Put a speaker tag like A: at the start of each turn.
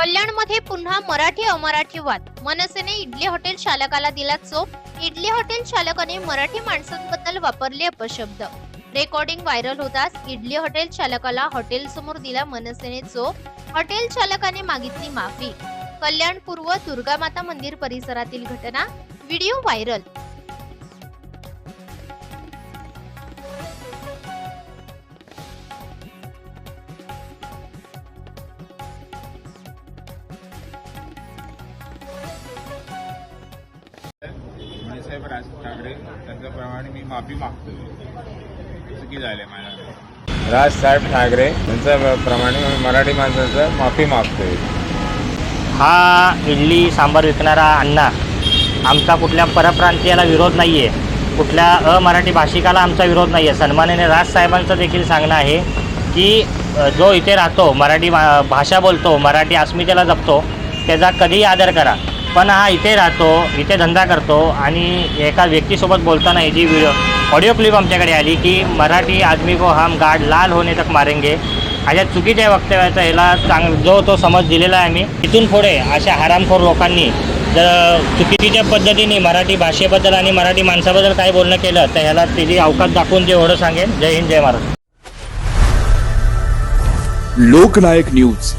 A: कल्याणमध्ये पुन्हा मराठी अमराठी वाद. मनसेने इडली हॉटेल चालकाला दिला चोप. इडली हॉटेल चालकाने मराठी माणसांबद्दल वापरले अपशब्द. रेकॉर्डिंग व्हायरल होताच इडली हॉटेल चालकाला हॉटेल समोर दिला मनसेने चोप. हॉटेल चालकाने मागितली माफी. कल्याण पूर्व दुर्गामाता मंदिर परिसरातील घटना. व्हिडिओ व्हायरल
B: साहेब राज ठाकरे त्यांच्याप्रमाणे मी माफी मागतोय. चुकी झाली माझ्या राजसाहेब ठाकरे त्यांच्याप्रमाणे मी मराठी माणसाचं माफी मागतोय.
C: हा इडली सांबार विकणारा अण्णा आमचा कुठल्या परप्रांतीयाला विरोध नाही आहे कुठल्या अमराठी भाषिकाला आमचा विरोध नाही आहे सन्माननीय राजसाहेबांचं देखील सांगणं आहे की जो इथे राहतो मराठी भा- भाषा बोलतो मराठी अस्मितेला जपतो त्याचा कधीही आदर करा. पण हा इथे राहतो इथे धंदा करतो आणि एका व्यक्तीसोबत बोलताना ही जी व्हिडिओ ऑडिओ क्लिप आमच्याकडे आली की मराठी आदमी को हम गाड लाल होणे तक मारेंगे. अशा चुकीच्या वक्तव्याचा ह्याला चांग जो तो समज दिलेला आहे आम्ही इथून पुढे अशा हरामखोर लोकांनी जर चुकीच्या पद्धतीने मराठी भाषेबद्दल आणि मराठी माणसाबद्दल काही बोलणं केलं तर ह्याला त्याची अवकाश दाखवून जे एवढं सांगेन. जय हिंद जय महाराष्ट्र
D: लोकनायक न्यूज.